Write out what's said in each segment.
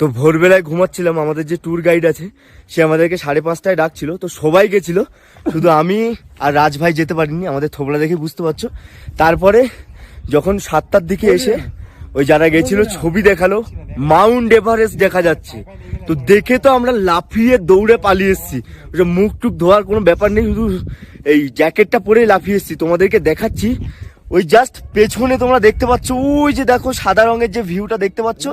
তো ভোরবেলায় ঘুমাচ্ছিলাম, আমাদের যে ট্যুর গাইড আছে, সে আমাদেরকে সাড়ে পাঁচটায় ডাকছিল, তো সবাই গেছিল, শুধু আমি আর রাজভাই যেতে পারিনি, আমাদের থোবলা দেখে বুঝতে পারছ। তারপরে যখন সাতটার দিকে এসে ওই যারা গেছিল, ছবি দেখাল মাউন্ট এভারেস্ট দেখা যাচ্ছে। তো দেখে তো আমরা লাফিয়ে দৌড়ে পালিয়ে এসেছি। মুখ টুক ধোয়ার কোনো ব্যাপার নেই, শুধু এই জ্যাকেটটা পরে লাফিয়ে এসেছি। তোমাদেরকে দেখাচ্ছি ওই জাস্ট পেছনে তোমরা দেখতে পাচ্ছ, ওই যে দেখো সাদা রঙের যে ভিউটা দেখতে পাচ্ছ,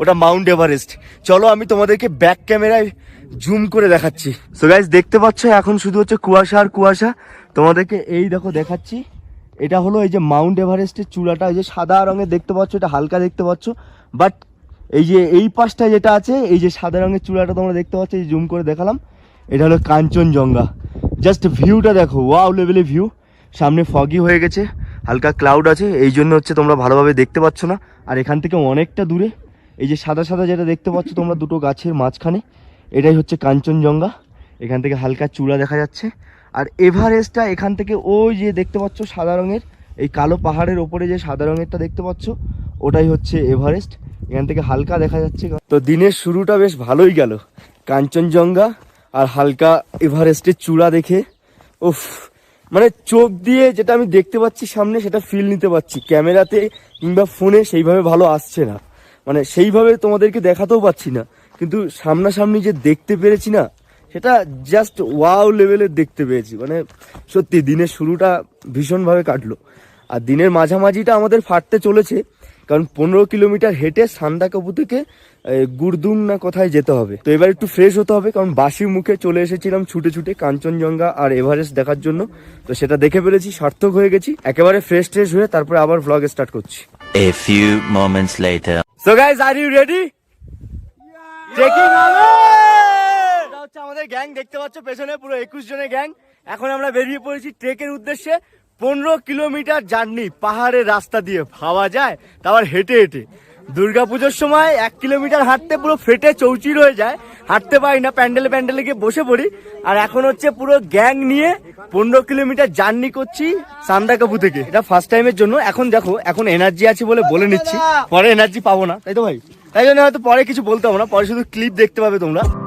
ওটা মাউন্ট এভারেস্ট চলো আমি তোমাদেরকে ব্যাক ক্যামেরায় জুম করে দেখাচ্ছি। সো গাইজ দেখতে পাচ্ছ, এখন শুধু হচ্ছে কুয়াশা আর কুয়াশা। তোমাদেরকে এই দেখো দেখাচ্ছি, এটা হলো এই যে মাউন্ট এভারেস্টের চূড়াটা, এই যে সাদা রঙের দেখতে পাচ্ছ, এটা হালকা দেখতে পাচ্ছ। বাট এই যে এই পাশটা যেটা আছে, এই যে সাদা রঙের চূড়াটা তোমরা দেখতে পাচ্ছ, এই জুম করে দেখালাম, এটা হলো কাঞ্চনজঙ্ঘা। জাস্ট ভিউটা দেখো ওয়াও লেভেলের ভিউ সামনে ফগি হয়ে গেছে। হালকা ক্লাউড আছে, এই জন্য হচ্ছে তোমরা ভালোভাবে দেখতে পাচ্ছ না। আর এখান থেকে অনেকটা দূরে, এই যে সাদা সাদা যেটা দেখতে পাচ্ছ তোমরা দুটো গাছের মাঝখানে, এটাই হচ্ছে কাঞ্চনজঙ্ঘা। এখান থেকে হালকা চূড়া দেখা যাচ্ছে। আর এভারেস্টটা এখান থেকে ওই যে দেখতে পাচ্ছ সাদা রঙের, এই কালো পাহাড়ের ওপরে যে সাদা রঙেরটা দেখতে পাচ্ছ, ওটাই হচ্ছে এভারেস্ট। এখান থেকে হালকা দেখা যাচ্ছে। তো দিনের শুরুটা বেশ ভালোই গেল। কাঞ্চনজঙ্ঘা আর হালকা এভারেস্টের চূড়া দেখে, উফ মানে চোখ দিয়ে যেটা আমি দেখতে পাচ্ছি সামনে, সেটা ফিল নিতে পারছি ক্যামেরাতে কিংবা ফোনে সেইভাবে ভালো আসছে না। মানে সেইভাবে তোমাদেরকে দেখাতেও পাচ্ছি না। কিন্তু সামনাসামনি যে দেখতে পেরেছি না, সেটা জাস্ট ওয়াও লেভেলের দেখতে পেয়েছি। মানে সত্যি, দিনের শুরুটা ভীষণভাবে কাটলো। আর দিনের মাঝামাঝিটা আমাদের ফাটতে চলেছে, কারণ পনেরো কিলোমিটার হেঁটে সান্দাকাবু থেকে গুরদুং না কোথায় যেতে হবে। তো এবার একটু ফ্রেশ হতে হবে কারণ বাসি মুখে চলে এসেছিলাম ছুটে ছুটে কাঞ্চনজঙ্ঘা আর এভারেস্ট দেখার জন্য। তো সেটা দেখে ফেলেছি সার্থক হয়ে গেছি। একেবারে ফ্রেশ ট্রেশ হয়ে তারপরে আবার ভ্লগ স্টার্ট করছি। A few moments later. So guys are you ready trekking হবে হচ্ছে আমাদের গ্যাং দেখতে পাচ্ছ পেছনে পুরো একুশ জনের গ্যাং এখন আমরা বেরিয়ে পড়েছি ট্রেকের উদ্দেশ্যে। পনেরো কিলোমিটার জার্নি পাহাড়ের রাস্তা দিয়ে ভাবা যায় তারপর হেঁটে হেঁটে। দুর্গাপুজোর সময় এক কিলোমিটার হাঁটতে পুরো ফেটে চৌচির হয়ে যায়। হাঁটতে পারি না, প্যান্ডেল প্যান্ডেলে গিয়ে বসে পড়ি। আর এখন হচ্ছে পুরো গ্যাং নিয়ে পনেরো কিলোমিটার জার্নি করছি সান্দাকাপু থেকে। এটা ফার্স্ট টাইমের জন্য। এখন দেখো, এখন এনার্জি আছে বলে বলে নিচ্ছি। পরে এনার্জি পাবো না। তাই তো ভাই? তাই জন্য হয়তো পরে কিছু বলতে হবে না। পরে শুধু ক্লিপ দেখতে পাবে তোমরা।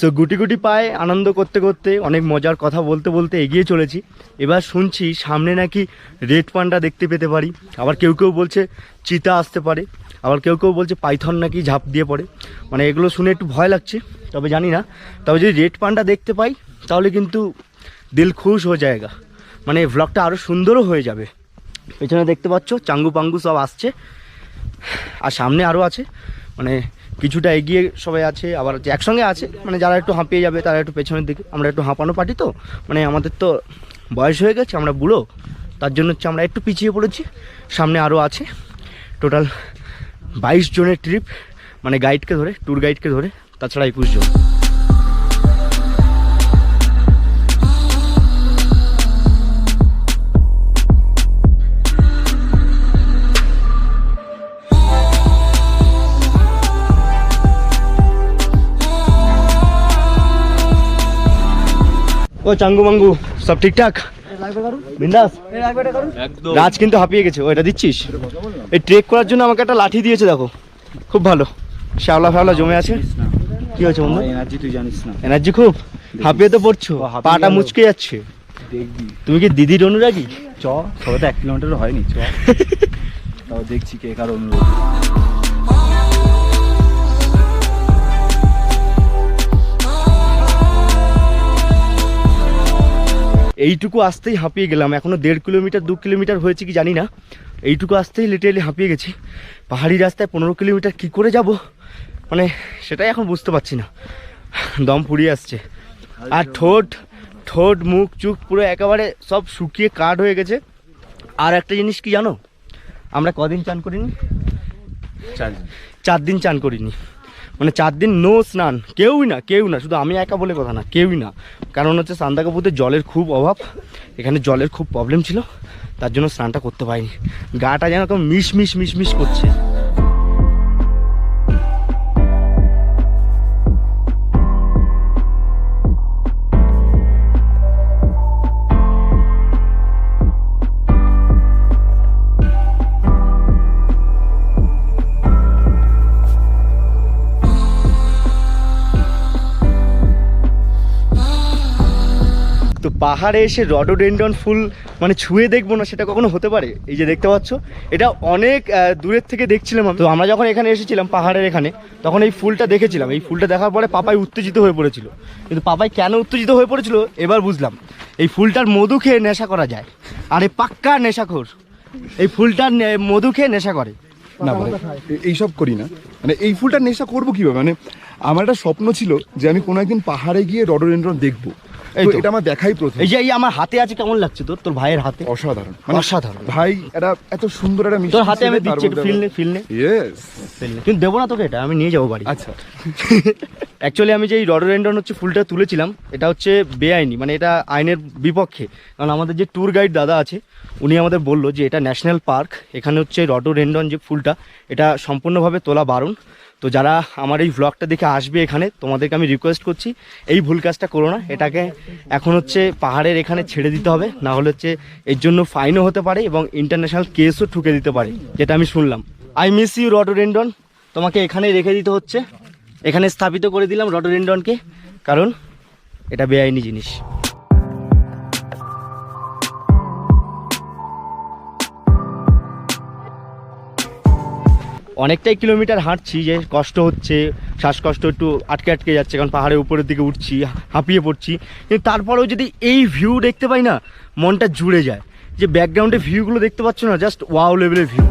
সো গুটি গুটি পায়ে আনন্দ করতে করতে, অনেক মজার কথা বলতে বলতে এগিয়ে চলেছি। এবার শুনছি সামনে নাকি রেড পান্ডা দেখতে পেতে পারি। আবার কেউ কেউ বলছে চিতা আসতে পারে। আবার কেউ কেউ বলছে পাইথন নাকি ঝাঁপ দিয়ে পড়ে। মানে এগুলো শুনে একটু ভয় লাগছে, তবে জানি না। তবে যদি রেড পান্ডা দেখতে পাই, তাহলে কিন্তু দিল খুশ হয়ে যায়গা। মানে ভ্লগটা আরও সুন্দরও হয়ে যাবে। পেছনে দেখতে পাচ্ছ, চাঙ্গু পাঙ্গু সব আসছে। আর সামনে আরও আছে। মানে কিছুটা এগিয়ে সবাই আছে, আবার হচ্ছে একসঙ্গে আছে মানে যারা একটু হাঁপিয়ে যাবে, তারা একটু পেছনের দিকে, আমরা একটু হাঁপানো পার্টি তো মানে আমাদের তো বয়স হয়ে গেছে, আমরা বুড়ো, তার জন্য হচ্ছে আমরা একটু পিছিয়ে পড়েছি, সামনে আরও আছে, টোটাল বাইশ জনের ট্রিপ মানে গাইডকে ধরে ট্যুর গাইডকে ধরে, তাছাড়া একুশ জন। ও চাঙ্গু মাঙ্গু সব ঠিকঠাক? বিন্দাস? রাজ কিন্তু হাঁপিয়ে গেছে। ওইটা দিচ্ছিস? এই ট্রেক করার জন্য আমাকে একটা লাঠি দিয়েছে দেখো। খুব ভালো। শ্যাওলা ফ্যাওলা জমে আছে। কি হয়েছে বন্ধু? এনার্জি তুই জানিস না। এনার্জি খুব? হাঁপিয়ে তো পড়ছো। পাটা মুচকে যাচ্ছে। তুমি কি দিদির অনুরাগী? চ সবে তো এক কিলোমিটার হয়নি চ। তাও দেখছি কে কার অনুরোধ এইটুকু আসতেই হাঁপিয়ে গেলাম। এখনও দেড় কিলোমিটার দু কিলোমিটার হয়েছে কি জানি না। এইটুকু আসতেই লিটারেলি হাঁপিয়ে গেছি। পাহাড়ি রাস্তায় পনেরো কিলোমিটার কি করে যাব? মানে সেটাই এখন বুঝতে পারছি না। দম ফুরিয়ে আসছে। আর ঠোঁট ঠোঁট মুখ চুখ পুরো একেবারে সব শুকিয়ে কাঠ হয়ে গেছে। আর একটা জিনিস কি জানো? আমরা কদিন চান করিনি? চার দিন চান করিনি। মানে চার দিন নো স্নান, কেউই না কেউ না, শুধু আমি একা বলে কথা না, কেউই না। কারণ হচ্ছে সান্দাকাপুরতে জলের খুব অভাব, এখানে জলের খুব প্রবলেম ছিল, তার জন্য স্নানটা করতে পারিনি। গাটা যেন মিশ মিশ মিশ মিশ করছে। পাহাড়ে এসে রডোডেন্ডন ফুল মানে ছুঁয়ে দেখব না, সেটা কখনো হতে পারে? এই যে দেখতে পাচ্ছ, এটা অনেক দূরের থেকে দেখছিলাম তো আমরা যখন এখানে এসেছিলাম পাহাড়ের এখানে, তখন এই ফুলটা দেখেছিলাম। এই ফুলটা দেখার পরে পাপাই উত্তেজিত হয়ে পড়েছিল। কিন্তু পাপাই কেন উত্তেজিত হয়ে পড়েছিল, এবার বুঝলাম। এই ফুলটার মধু খেয়ে নেশা করা যায়। আর এই পাক্কা নেশাখোর। এই ফুলটার মধু খেয়ে নেশা করে। না এইসব করি না। মানে এই ফুলটা নেশা করব কীভাবে? মানে আমার একটা স্বপ্ন ছিল যে আমি কোনো একদিন পাহাড়ে গিয়ে রডোডেন্ড্রন দেখব। এই তো। এটা আমার দেখাই প্রথম। এই যে এই আমার হাতে আছে কেমন লাগছে তোর? তোর ভাইয়ের হাতে? অসাধারণ। অসাধারণ। ভাই এটা এত সুন্দর একটা মিষ্টি তোর হাতে আমি ছেলে, দিচ্ছি একটু ফিল নে ফিল নে। Yes, কিন্তু দেবো না তোকে এটা? আমি নিয়ে যাব বাড়ি। আচ্ছা। অ্যাকচুয়ালি আমি যে এই হচ্ছে ফুলটা তুলেছিলাম এটা হচ্ছে বেআইনি মানে এটা আইনের বিপক্ষে। কারণ আমাদের যে ট্যুর গাইড দাদা আছে উনি আমাদের বলল যে এটা ন্যাশনাল পার্ক এখানে হচ্ছে রডোরেন্ডন যে ফুলটা এটা সম্পূর্ণভাবে তোলা বারণ। তো যারা আমার এই ভ্লগটা দেখে আসবে এখানে, তোমাদেরকে আমি রিকোয়েস্ট করছি, এই ভুল কাজটা করো না। এটাকে এখন হচ্ছে পাহাড়ের এখানে ছেড়ে দিতে হবে, না হলে হচ্ছে এর জন্য ফাইনও হতে পারে এবং ইন্টারন্যাশনাল কেসও ঠুকে দিতে পারে, যেটা আমি শুনলাম। আই মিস ইউ রডোরেন্ডন তোমাকে এখানে রেখে দিতে হচ্ছে। এখানে স্থাপিত করে দিলাম রডোরেন্ডনকে কারণ এটা বেআইনি জিনিস। অনেকটাই কিলোমিটার হাঁটছি যে কষ্ট হচ্ছে, শ্বাসকষ্ট একটু আটকে আটকে যাচ্ছে, কারণ পাহাড়ের উপরের দিকে উঠছি হাঁপিয়ে পড়ছি। কিন্তু তারপরেও যদি এই ভিউ দেখতে পাই না, মনটা জুড়ে যায়। যে ব্যাকগ্রাউন্ডে ভিউগুলো দেখতে পাচ্ছ না জাস্ট ওয়াও লেভেলের ভিউ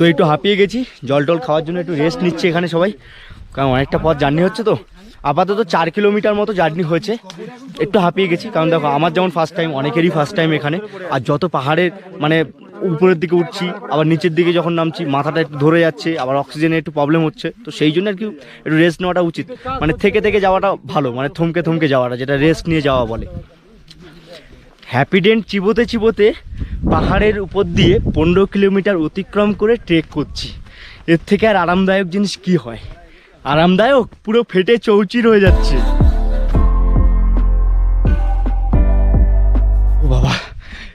তো একটু হাঁপিয়ে গেছি, জল টল খাওয়ার জন্য একটু রেস্ট নিচ্ছে এখানে সবাই। কারণ অনেকটা পথ জার্নি হচ্ছে তো। আপাতত চার কিলোমিটার মতো জার্নি হয়েছে। একটু হাঁপিয়ে গেছি, কারণ দেখো, আমার যেমন ফার্স্ট টাইম অনেকেরই ফার্স্ট টাইম এখানে। আর যত পাহাড়ের মানে উপরের দিকে উঠছি, আবার নিচের দিকে যখন নামছি, মাথাটা একটু ধরে যাচ্ছে, আবার অক্সিজেনের একটু প্রবলেম হচ্ছে। তো সেই জন্য আর কি একটু রেস্ট নেওয়াটা উচিত। মানে থেকে থেকে যাওয়াটা ভালো মানে থমকে থমকে যাওয়াটা, যেটা রেস্ট নিয়ে যাওয়া বলে। হ্যাপিডেন্ট চিবোতে চিবোতে পাহাড়ের উপর দিয়ে পনেরো কিলোমিটার অতিক্রম করে ট্রেক করছি। এর থেকে আর আরামদায়ক জিনিস কি হয়? আরামদায়ক? পুরো ফেটে চৌচির হয়ে যাচ্ছে। ও বাবা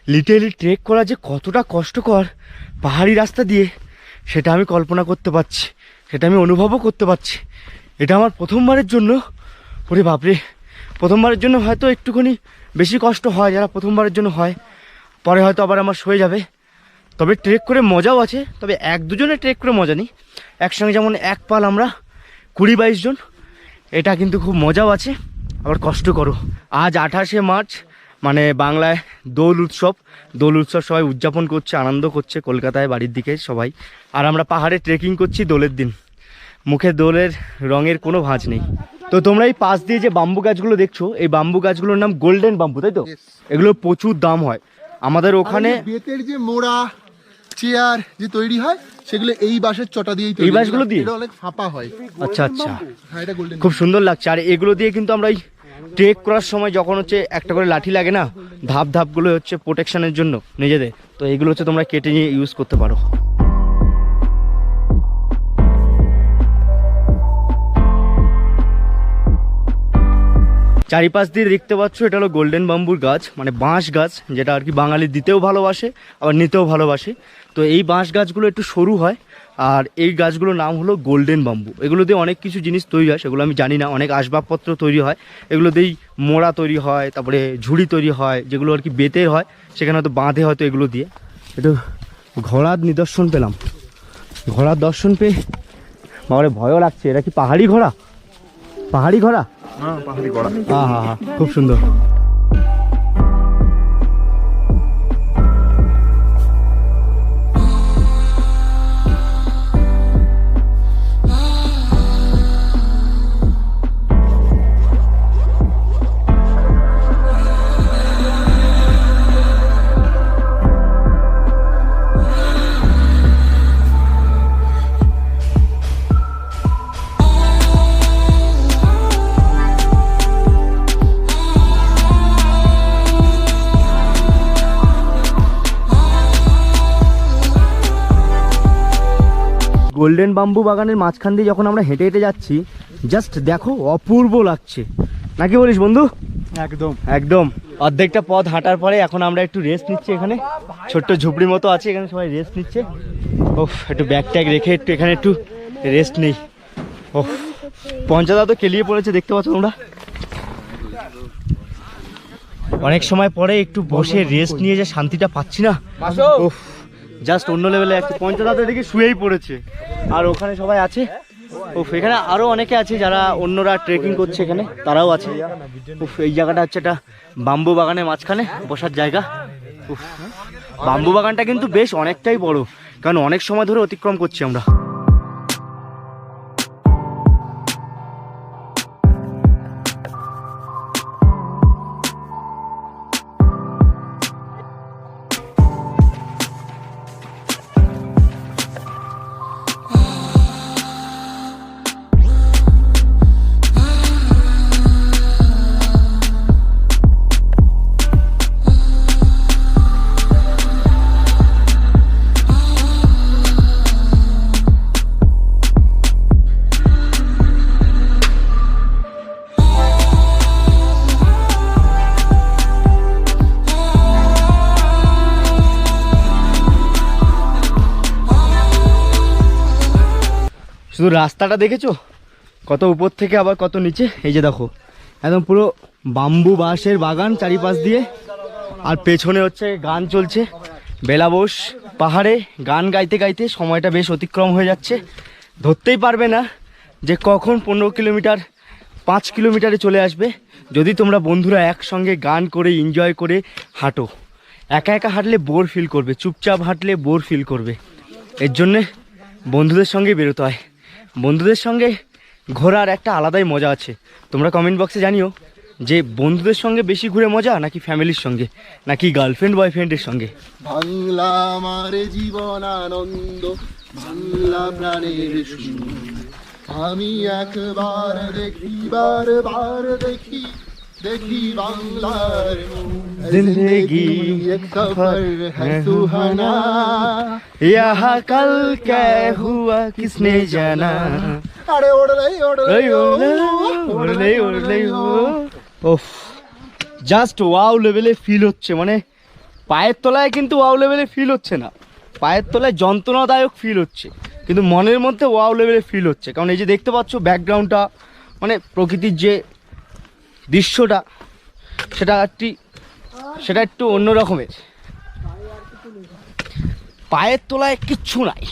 লিটেলি ট্রেক করা যে কতটা কষ্টকর পাহাড়ি রাস্তা দিয়ে, সেটা আমি কল্পনা করতে পারছি, সেটা আমি অনুভবও করতে পারছি। এটা আমার প্রথমবারের জন্য। ওরে বাপরে, প্রথমবারের জন্য হয়তো একটুখানি বেশি কষ্ট হয় যারা প্রথমবারের জন্য হয়। পরে হয়তো আবার আমার সয়ে যাবে। তবে ট্রেক করে মজাও আছে, তবে এক দুজনে ট্রেক করে মজা নেই। একসঙ্গে যেমন এক পাল আমরা, কুড়ি বাইশ জন, এটা কিন্তু খুব মজাও আছে। আবার কষ্ট করো। আজ আঠাশে মার্চ মানে বাংলায় দোল উৎসব। দোল উৎসব সবাই উদযাপন করছে, আনন্দ করছে কলকাতায় বাড়ির দিকে সবাই। আর আমরা পাহাড়ে ট্রেকিং করছি দোলের দিন। মুখে দোলের রঙের কোনো ভাঁজ নেই। তো তোমরা এই পাশ দিয়ে যে বাম্বু গাছগুলো দেখছ এই বাম্বু গাছগুলোর নাম গোল্ডেন বাম্বু তাই তো? এগুলো প্রচুর দাম হয়। আমাদের ওখানে বেতের যে মোড়া চেয়ার যে তৈরি হয় সেগুলো এই বাঁশের চটা দিয়েই এই বাঁশগুলো দিয়ে? অনেক ফাঁপা হয়। আচ্ছা আচ্ছা। হ্যাঁ খুব সুন্দর লাগছে। আর এগুলো দিয়ে কিন্তু আমরা এই ট্রেক করার সময় যখন হচ্ছে একটা করে লাঠি লাগে না ধাপ ধাপগুলো হচ্ছে প্রোটেকশনের জন্য নিজেদের। তো এগুলো হচ্ছে তোমরা কেটে নিয়ে ইউজ করতে পারো। চারিপাশ দিয়ে দেখতে পাচ্ছ, এটা হলো গোল্ডেন বাম্বুর গাছ মানে বাঁশ গাছ, যেটা আর কি বাঙালি দিতেও ভালোবাসে, আবার নিতেও ভালোবাসে। তো এই বাঁশ গাছগুলো একটু সরু হয়, আর এই গাছগুলোর নাম হলো গোল্ডেন বাম্বু এগুলো দিয়ে অনেক কিছু জিনিস তৈরি হয়, সেগুলো আমি জানি না, অনেক আসবাবপত্র তৈরি হয়। এগুলো দিয়েই মোড়া তৈরি হয়, তারপরে ঝুড়ি তৈরি হয়, যেগুলো আর কি বেতে হয়, সেখানে হয়তো বাঁধে হয়তো এগুলো দিয়ে। একটু ঘোড়ার নিদর্শন পেলাম। ঘোড়ার দর্শন পেয়ে, বাবারে ভয়ও লাগছে, এটা কি পাহাড়ি ঘোড়া? পাহাড়ি ঘোড়া? হ্যাঁ হ্যাঁ হ্যাঁ হ্যাঁ খুব সুন্দর। গোল্ডেন বাম্বু বাগানের মাঝখান দিয়ে যখন আমরা হেঁটে হেঁটে যাচ্ছি জাস্ট দেখো অপূর্ব লাগছে। নাকি বলিস বন্ধু? একদম। একদম। অর্ধেকটা পথ হাঁটার পরে এখন আমরা একটু রেস্ট নিচ্ছি এখানে। ছোট্ট ঝুপড়ি মতো আছে এখানে সবাই রেস্ট নিচ্ছে। ওফ একটু ব্যাগ ট্যাগ রেখে একটু এখানে একটু রেস্ট নেই। ওফ পঞ্চাদা তো কেলিয়ে পড়েছে দেখতে পাচ্ছ তোমরা? অনেক সময় পরে একটু বসে রেস্ট নিয়ে যে শান্তিটা পাচ্ছি না। উফ। জাস্ট অন্য লেভেলে আছে। পঞ্চদাতে দেখি শুয়েই পড়েছে। আর ওখানে সবাই আছে। উফ, এখানে আরও অনেকে আছে যারা অন্যরা ট্রেকিং করছে এখানে। তারাও আছে। উফ, এই জায়গাটা হচ্ছে একটা বাম্বু বাগানের মাঝখানে বসার জায়গা। উফ বাম্বু বাগানটা কিন্তু বেশ অনেকটাই বড়। কারণ অনেক সময় ধরে অতিক্রম করছি আমরা। শুধু রাস্তাটা দেখেছ? কত উপর থেকে আবার কত নিচে? এই যে দেখো, একদম পুরো বাম্বু বাঁশের বাগান চারিপাশ দিয়ে। আর পেছনে হচ্ছে গান চলছে বেলাবোস পাহাড়ে গান গাইতে গাইতে সময়টা বেশ অতিক্রম হয়ে যাচ্ছে। ধরতেই পারবে না যে কখন পনেরো কিলোমিটার, পাঁচ কিলোমিটারে চলে আসবে। যদি তোমরা বন্ধুরা একসঙ্গে গান করে এনজয় করে হাঁটো, একা একা হাঁটলে বোর ফিল করবে, চুপচাপ হাঁটলে বোর ফিল করবে। এর জন্যে বন্ধুদের সঙ্গে বেরোতে হয়। বন্ধুদের সঙ্গে ঘোরার একটা আলাদাই মজা আছে। তোমরা কমেন্ট বক্সে জানিও যে বন্ধুদের সঙ্গে বেশি ঘুরে মজা নাকি ফ্যামিলির সঙ্গে, নাকি গার্লফ্রেন্ড বয়ফ্রেন্ডের সঙ্গে? বাংলা আমার জীবন আনন্দ বাংলা প্রাণের আমি একবার দেখি দেখি জিন্দগি সফর হ্যাঁ সুহানা। কে হুয়া কিসনে জানা? আরে ওড় লাই ওড় ওফ জাস্ট ওয়াও লেভেলে ফিল হচ্ছে মানে পায়ের তলায় কিন্তু ওয়াও লেভেলে ফিল হচ্ছে না। পায়ের তলায় যন্ত্রণাদায়ক ফিল হচ্ছে কিন্তু মনের মধ্যে ওয়াও লেভেলে ফিল হচ্ছে। কারণ এই যে দেখতে পাচ্ছ ব্যাকগ্রাউন্ডটা মানে প্রকৃতির যে দৃশ্যটা সেটা একটি, সেটা একটু অন্য রকমের। পায়ের তোলায় কিচ্ছু নাই।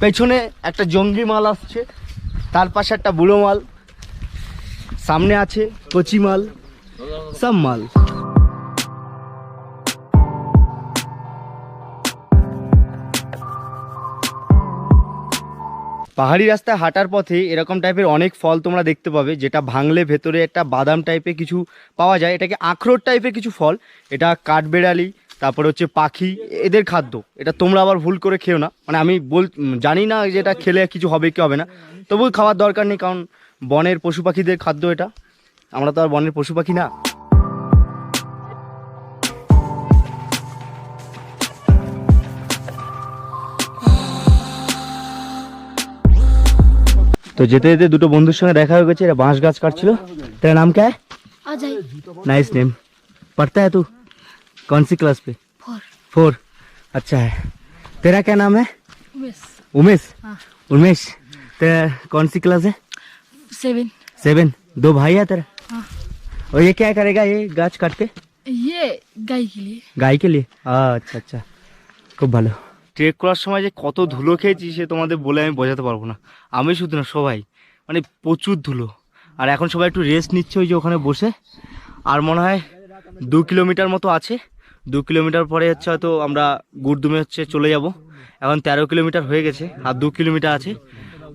পেছনে একটা জঙ্গি মাল আসছে, তার পাশে একটা বুড়ো মাল, সামনে আছে কচি মাল, সব মাল। পাহাড়ি রাস্তায় হাঁটার পথে এরকম টাইপের অনেক ফল তোমরা দেখতে পাবে, যেটা ভাঙলে ভেতরে একটা বাদাম টাইপের কিছু পাওয়া যায়। এটাকে আখরোট টাইপের কিছু ফল, এটা কাঠবেড়ালি, তারপরে হচ্ছে পাখি, এদের খাদ্য। এটা তোমরা আবার ভুল করে খেও না। মানে আমি বল, জানি না যে এটা খেলে কিছু হবে কি হবে না। তবু খাওয়ার দরকার নেই, কারণ বনের পশু পাখিদের খাদ্য এটা। আমরা তো আর বনের পশু পাখি না। তো যেতে যেতে দুটো বন্ধুর সঙ্গে দেখা হয়ে গেছে এরা বাঁশ গাছ কাটছিল तेरा नाम क्या है अजय नाइस नेम पढ़ता है तू कौन सी क्लास पे फोर फोर अच्छा है तेरा क्या नाम है उमेश उमेश हाँ। उमेश ते कौन सी क्लास है सेवन सेवन दो भाई है तेरा हाँ। और ये क्या करेगा ये गाछ काट के ये गाय के लिए গাই কে লিয়ে আচ্ছা আচ্ছা খুব ভালো ট্রেক করার সময় যে কত ধুলো খেয়েছি সে তোমাদের বলে আমি বোঝাতে পারব না। আমি শুধু না, সবাই। মানে প্রচুর ধুলো। আর এখন সবাই একটু রেস্ট নিচ্ছে ওই যে ওখানে বসে। আর মনে হয় দু কিলোমিটার মতো আছে। দু কিলোমিটার পরে হচ্ছে হয়তো আমরা গুড়দুমে হচ্ছে চলে যাব। এখন তেরো কিলোমিটার হয়ে গেছে, আর দু কিলোমিটার আছে।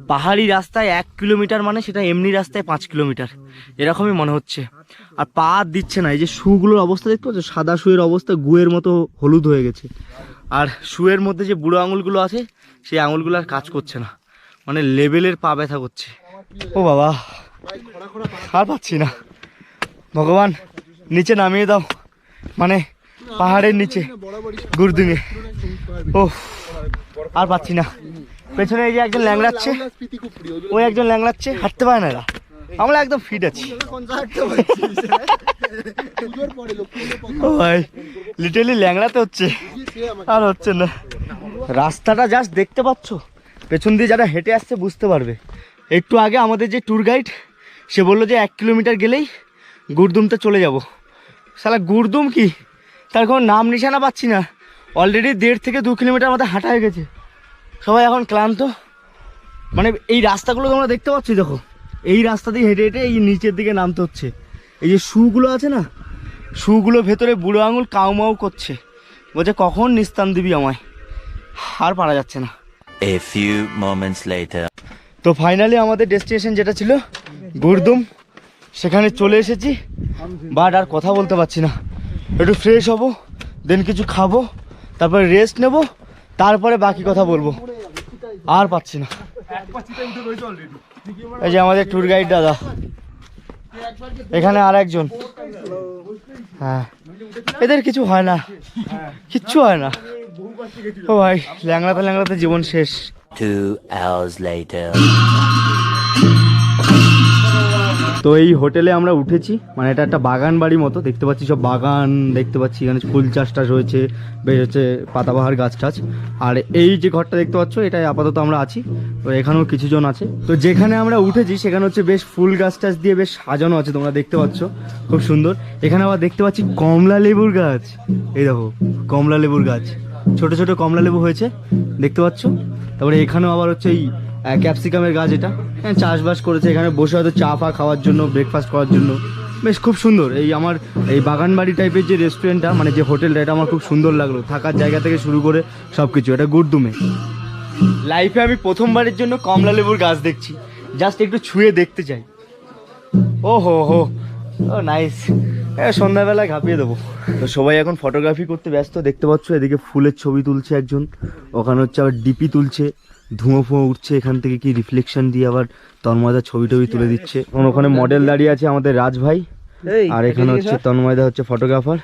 পাহাড়ি রাস্তায় এক কিলোমিটার মানে সেটা এমনি রাস্তায় পাঁচ কিলোমিটার। এরকমই মনে হচ্ছে। আর পা দিচ্ছে না। এই যে শুগুলোর অবস্থা দেখতে পাচ্ছ? সাদা শুয়ের অবস্থা, গুয়ের মতো হলুদ হয়ে গেছে। আর শুয়ের মধ্যে যে বুড়ো আঙুলগুলো আছে, সেই আঙুলগুলো আর কাজ করছে না। মানে লেভেলের পা ব্যথা করছে। ও বাবা, আর পাচ্ছি না। ভগবান, নিচে নামিয়ে দাও। মানে পাহাড়ের নিচে গুরদুঙে ও আর পাচ্ছি না। পেছনে এই যে একজন ল্যাংড়াচ্ছে, ওই একজন ল্যাংড়াচ্ছে, হাঁটতে পারে না এরা। আমরা একদম ফিট আছি। ভাই লিটারলি ল্যাংড়াতে হচ্ছে। আর হচ্ছে না। রাস্তাটা জাস্ট দেখতে পাচ্ছ? পেছন দিয়ে যারা হেঁটে আসছে বুঝতে পারবে। একটু আগে আমাদের যে ট্যুর গাইড সে বলল যে এক কিলোমিটার গেলেই গুরদুমটা চলে যাব। সালা গুরদুম কি? তার কোনো নাম নিশানা পাচ্ছি না। অলরেডি দেড় থেকে দু কিলোমিটার মতো হাঁটা হয়ে গেছে। সবাই এখন ক্লান্ত। মানে এই রাস্তাগুলো তোমরা দেখতে পাচ্ছি দেখো। এই রাস্তা দিয়ে হেঁটে হেঁটে এই নিচের দিকে নামতে হচ্ছে। এই যে শুগুলো আছে না শুগুলো ভেতরে বুড়ো আঙুল কাউমাউ করছে। বলছে কখন নিস্তান দিবি আমায়? আর পারা যাচ্ছে না। A few moments later. তো ফাইনালি আমাদের ডেস্টিনেশন যেটা ছিল গুরদুম। সেখানে চলে এসেছি বাট আর কথা বলতে পারছি না। একটু ফ্রেশ হব দেন কিছু খাব তারপরে রেস্ট নেব তারপরে বাকি কথা বলব। আর পাচ্ছি না। এই যে আমাদের ট্যুর গাইড দাদা। এখানে আর একজন হ্যাঁ। এদের কিছু হয় না। কিচ্ছু হয় না। ও ভাই, ল্যাংড়াতে ল্যাংড়াতে জীবন শেষ। Two hours later. তো এই হোটেলে আমরা উঠেছি। মানে এটা একটা বাগান বাড়ি মতো। দেখতে পাচ্ছি সব বাগান, দেখতে পাচ্ছি এখানে ফুল চাষ টাস হয়েছে বেশ হচ্ছে পাতাবাহার গাছ টাছ। আর এই যে ঘরটা দেখতে পাচ্ছ, এটাই আপাতত আমরা আছি। তো এখানেও কিছুজন আছে। তো যেখানে আমরা উঠেছি, সেখানে হচ্ছে বেশ ফুল গাছ টাছ দিয়ে বেশ সাজানো আছে, তোমরা দেখতে পাচ্ছ। খুব সুন্দর। এখানে আবার দেখতে পাচ্ছি কমলা লেবুর গাছ। এই দেখো, কমলা লেবুর গাছ। ছোট ছোট কমলা লেবু হয়েছে, দেখতে পাচ্ছ? তারপরে এখানেও আবার হচ্ছে এই ক্যাপসিকামের গাছ এটা। হ্যাঁ চাষবাস করেছে, এখানে বসে হয়তো চা ফা খাওয়ার জন্য ব্রেকফাস্ট করার জন্য। বেশ, খুব সুন্দর। এই আমার, এই বাগান বাড়ি টাইপের যে রেস্টুরেন্টটা মানে যে হোটেলটা এটা আমার খুব সুন্দর লাগল। থাকার জায়গা থেকে শুরু করে সব কিছু এটা গুড়দুমে লাইফে আমি প্রথমবারের জন্য কমলা লেবুর গাছ দেখছি। জাস্ট একটু ছুঁয়ে দেখতে চাই। ও হো হো। ও নাইস হ্যাঁ সন্ধ্যাবেলায় ঘাপিয়ে দেবো। তো সবাই এখন ফটোগ্রাফি করতে ব্যস্ত, দেখতে পাচ্ছ, এদিকে ফুলের ছবি তুলছে একজন। ওখানে হচ্ছে আবার ডিপি তুলছে। ধুঁয়ো ফুঁয়ো উঠছে এখান থেকে কি রিফ্লেকশন দিয়ে আবার তন্ময়দা ছবি টবি তুলে দিচ্ছে। ওখানে মডেল দাঁড়িয়ে আছে আমাদের রাজ ভাই। আর এখানে হচ্ছে তন্ময়দা হচ্ছে ফটোগ্রাফার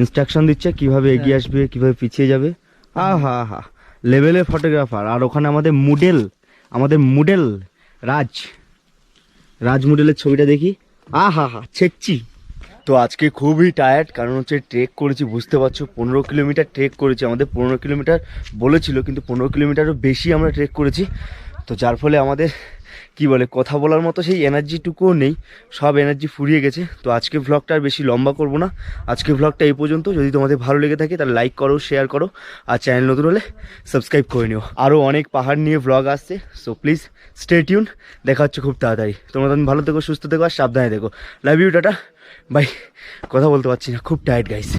ইনস্ট্রাকশন দিচ্ছে কীভাবে এগিয়ে আসবে কীভাবে পিছিয়ে যাবে। আ হা হা লেভেলের ফটোগ্রাফার আর ওখানে আমাদের মুডেল আমাদের মুডেল রাজ। রাজ মডেলের ছবিটা দেখি। আ হা হা ছেকচি তো আজকে খুবই টায়ার্ড কারণ হচ্ছে ট্রেক করেছি, বুঝতে পারছ, পনেরো কিলোমিটার ট্রেক করেছি। আমাদের পনেরো কিলোমিটার বলেছিল, কিন্তু পনেরো কিলোমিটারও বেশি আমরা ট্রেক করেছি। তো যার ফলে আমাদের, কি বলে, কথা বলার মতো সেই এনার্জিটুকুও নেই, সব এনার্জি ফুরিয়ে গেছে। তো আজকে ভ্লগটা আর বেশি লম্বা করব না। আজকে ভ্লগটা এই পর্যন্ত। যদি তোমাদের ভালো লেগে থাকে, তাহলে লাইক করো শেয়ার করো, আর চ্যানেল নতুন হলে সাবস্ক্রাইব করে নিও। আরও অনেক পাহাড় নিয়ে ভ্লগ আসছে সো প্লিজ স্টে টিউন দেখা হচ্ছে খুব তাড়াতাড়ি। তোমরা তখন ভালো থেকো, সুস্থ থেকো, আর সাবধানে থেকো। Love you tata. বাই কথা বলতে পারছি না। খুব টায়ার্ড গাইস